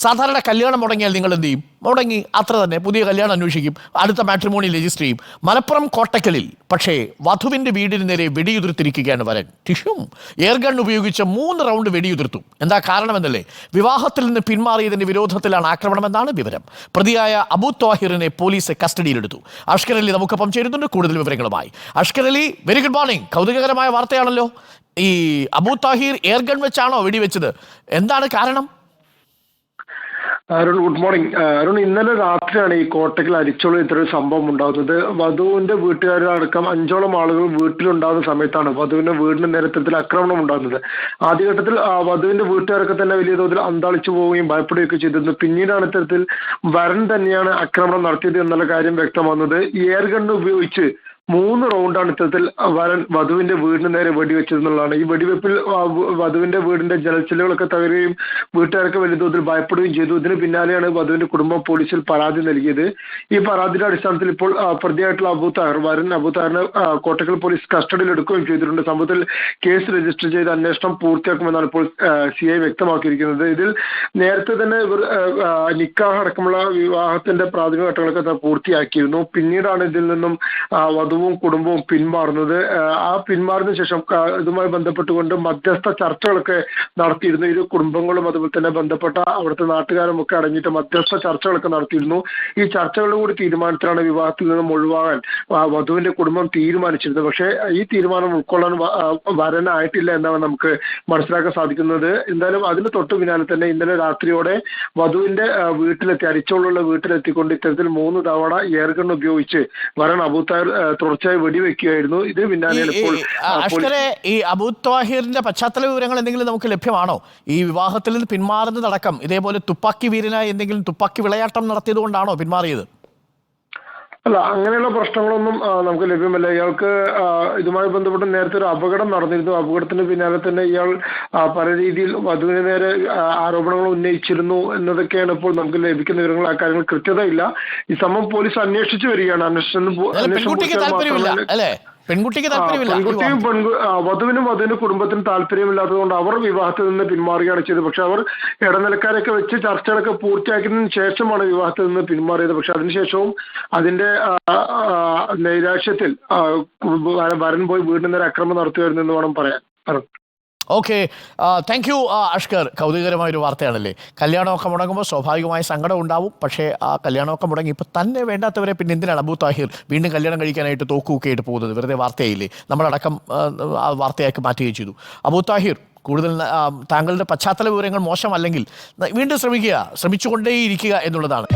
സാധാരണ കല്യാണം മുടങ്ങിയാൽ നിങ്ങൾ എന്ത് ചെയ്യും? മുടങ്ങി. അത്ര തന്നെ. പുതിയ കല്യാണം അന്വേഷിക്കും. അടുത്ത മാട്രിമോണി രജിസ്റ്റർ ചെയ്യും. മലപ്പുറം കോട്ടക്കലിൽ പക്ഷേ വധുവിന്റെ വീടിന് നേരെ വെടിയുതിർത്തിരിക്കുകയാണ് വരൻ. ടിഷും എയർഗൺ ഉപയോഗിച്ച് മൂന്ന് റൗണ്ട് വെടിയുതിർത്തു. എന്താ കാരണമെന്നല്ലേ? വിവാഹത്തിൽ നിന്ന് പിന്മാറിയതിന്റെ വിരോധത്തിലാണ് ആക്രമണമെന്നാണ് വിവരം. പ്രതിയായ അബു ത്വാഹിറിനെ പോലീസ് കസ്റ്റഡിയിലെടുത്തു. അഷ്കർ അലി നമുക്കൊപ്പം ചേരുന്നുണ്ട്. കൂടുതൽ വിവരങ്ങളുമായി. Ashkar Ali very good morning കൗതുകകരമായ വാർത്തയാണല്ലോ. ഈ അബു താഹിർ എയർഗൺ വെച്ചാണോ വെടിവെച്ചത്? എന്താണ് കാരണം? അരുൺ ഗുഡ് മോർണിംഗ് അരുൺ ഇന്നലെ രാത്രിയാണ് ഈ കോട്ടയ്ക്കൽ അരിച്ചോളം ഇത്തരം സംഭവം ഉണ്ടാകുന്നത്. വധുവിന്റെ വീട്ടുകാരടക്കം അഞ്ചോളം ആളുകൾ വീട്ടിലുണ്ടാകുന്ന സമയത്താണ് വധുവിന്റെ വീടിന് നേരത്തിൽ ആക്രമണം ഉണ്ടാകുന്നത്. ആദ്യഘട്ടത്തിൽ വധുവിന്റെ വീട്ടുകാരൊക്കെ തന്നെ വലിയ തോതിൽ അന്താളിച്ചു പോവുകയും ഭയപ്പെടുകയൊക്കെ ചെയ്തിരുന്നു. പിന്നീടാണ് ഇത്തരത്തിൽ വരൻ തന്നെയാണ് ആക്രമണം നടത്തിയത് എന്നുള്ള കാര്യം വ്യക്തമാകുന്നത്. എയർ ഉപയോഗിച്ച് മൂന്ന് റൗണ്ടാണ് ഇത്തരത്തിൽ വരൻ വധുവിന്റെ വീടിന് നേരെ വെടിവെച്ചതെന്നുള്ളതാണ്. ഈ വെടിവെപ്പിൽ വധുവിന്റെ വീടിന്റെ ജലച്ചിലുകളൊക്കെ തകരുകയും വീട്ടുകാരൊക്കെ വലിയ തോതിൽ ഭയപ്പെടുകയും ചെയ്തു. ഇതിന് പിന്നാലെയാണ് വധുവിന്റെ കുടുംബം പോലീസിൽ പരാതി നൽകിയത്. ഈ പരാതിയുടെ അടിസ്ഥാനത്തിൽ ഇപ്പോൾ പ്രതിയായിട്ടുള്ള അബു താഹർ വരൻ അബു താഹിറിനെ കോട്ടക്കൽ പോലീസ് കസ്റ്റഡിയിൽ എടുക്കുകയും ചെയ്തിട്ടുണ്ട്. സംഭവത്തിൽ കേസ് രജിസ്റ്റർ ചെയ്ത് അന്വേഷണം പൂർത്തിയാക്കുമെന്നാണ് ഇപ്പോൾ സി ഐ വ്യക്തമാക്കിയിരിക്കുന്നത്. ഇതിൽ നേരത്തെ തന്നെ ഇവർ നിക്കാഹ് അടക്കമുള്ള വിവാഹത്തിന്റെ പ്രാഥമിക ഘട്ടങ്ങളൊക്കെ പൂർത്തിയാക്കിയിരുന്നു. പിന്നീടാണ് ഇതിൽ നിന്നും ആ, വധുവും കുടുംബവും പിന്മാറുന്നത് ആ, പിന്മാറിന് ശേഷം ഇതുമായി ബന്ധപ്പെട്ടുകൊണ്ട് മധ്യസ്ഥ ചർച്ചകളൊക്കെ നടത്തിയിരുന്നു. ഇരു കുടുംബങ്ങളും അതുപോലെ തന്നെ ബന്ധപ്പെട്ട അവിടുത്തെ നാട്ടുകാരും ഒക്കെ അടങ്ങിയിട്ട് മധ്യസ്ഥ ചർച്ചകളൊക്കെ നടത്തിയിരുന്നു. ഈ ചർച്ചകളുടെ കൂടി തീരുമാനത്തിലാണ് വിവാഹത്തിൽ നിന്നും ഒഴിവാകാൻ വധുവിന്റെ കുടുംബം തീരുമാനിച്ചിരുന്നത്. പക്ഷേ ഈ തീരുമാനം ഉൾക്കൊള്ളാൻ വരനായിട്ടില്ല എന്നാണ് നമുക്ക് മനസ്സിലാക്കാൻ സാധിക്കുന്നത്. എന്തായാലും അതിന് തൊട്ട് പിന്നാലെ തന്നെ ഇന്നലെ രാത്രിയോടെ വധുവിന്റെ വീട്ടിലെത്തി അരിച്ചോളുള്ള വീട്ടിലെത്തിക്കൊണ്ട് ഇത്തരത്തിൽ മൂന്ന് തവണ എയർഗൺ ഉപയോഗിച്ച് വരൻ അബൂത്താർ തുടർച്ചയായി വെടിവെക്കുകയായിരുന്നു. ഇത് പിന്നാലെ പിന്നാലെയാണ് ഇപ്പോൾ അഷ്കരെ ഈ അബു ത്വാഹിറിന്റെ പശ്ചാത്തല വിവരങ്ങൾ എന്തെങ്കിലും നമുക്ക് ലഭ്യമാണോ? ഈ വിവാഹത്തിൽ നിന്ന് പിന്മാറുന്നതടക്കം ഇതേപോലെ തുപ്പാക്കി വീരനായി എന്തെങ്കിലും തുപ്പാക്കി വിളയാട്ടം നടത്തിയത് കൊണ്ടാണോ പിന്മാറിയത്? അല്ല അങ്ങനെയുള്ള പ്രശ്നങ്ങളൊന്നും നമുക്ക് ലഭ്യമല്ല. ഇയാൾക്ക് ഇതുമായി ബന്ധപ്പെട്ട് നേരത്തെ ഒരു അപകടം നടന്നിരുന്നു. അപകടത്തിന് പിന്നാലെ തന്നെ ഇയാൾ പല രീതിയിൽ വധുവിന് നേരെ ആരോപണങ്ങൾ ഉന്നയിച്ചിരുന്നു എന്നതൊക്കെയാണ് ഇപ്പോൾ നമുക്ക് ലഭിക്കുന്ന വിവരങ്ങൾ. ആ കാര്യങ്ങൾ കൃത്യതയില്ല. ഈ സംഭവം പോലീസ് അന്വേഷിച്ചു വരികയാണ്. അന്വേഷണം അന്വേഷണം പെൺകുട്ടിക്ക് താല്പര്യമില്ല. പെൺകുട്ടിയും വധുവിനും വധുവിന്റെ കുടുംബത്തിനും താല്പര്യമില്ലാത്തതുകൊണ്ട് അവർ വിവാഹത്തിൽ നിന്ന് പിന്മാറുകയാണ് ചെയ്തത്. പക്ഷെ അവർ ഇടനിലക്കാരൊക്കെ വെച്ച് ചർച്ചകളൊക്കെ പൂർത്തിയാക്കിയതിനു ശേഷമാണ് വിവാഹത്തിൽ നിന്ന് പിന്മാറിയത്. പക്ഷെ അതിനുശേഷവും അതിന്റെ നൈരാശ്യത്തിൽ വരൻ പോയി വീണ്ടും നേരെ അക്രമം നടത്തുകയായിരുന്നു എന്ന് വേണം പറയാൻ. Okay thank you Ashkar. കൗതുകകരമായ ഒരു വാർത്തയാണല്ലേ. കല്യാണമൊക്കെ മുടങ്ങുമ്പോൾ സ്വാഭാവികമായ സങ്കടം ഉണ്ടാവും. പക്ഷേ ആ കല്യാണമൊക്കെ മുടങ്ങി ഇപ്പം തന്നെ വേണ്ടാത്തവരെ പിന്നെ എന്തിനാണ് അബൂ താഹിർ വീണ്ടും കല്യാണം കഴിക്കാനായിട്ട് തോക്കുമൊക്കെ ആയിട്ട് പോകുന്നത്? വെറുതെ വാർത്തയായില്ലേ? നമ്മളടക്കം ആ, വാർത്തയാക്കി മാറ്റുകയും ചെയ്തു. അബൂ താഹിർ കൂടുതൽ താങ്കളുടെ പശ്ചാത്തല വിവരങ്ങൾ മോശമല്ലെങ്കിൽ വീണ്ടും ശ്രമിക്കുക. ശ്രമിച്ചുകൊണ്ടേയിരിക്കുക എന്നുള്ളതാണ്.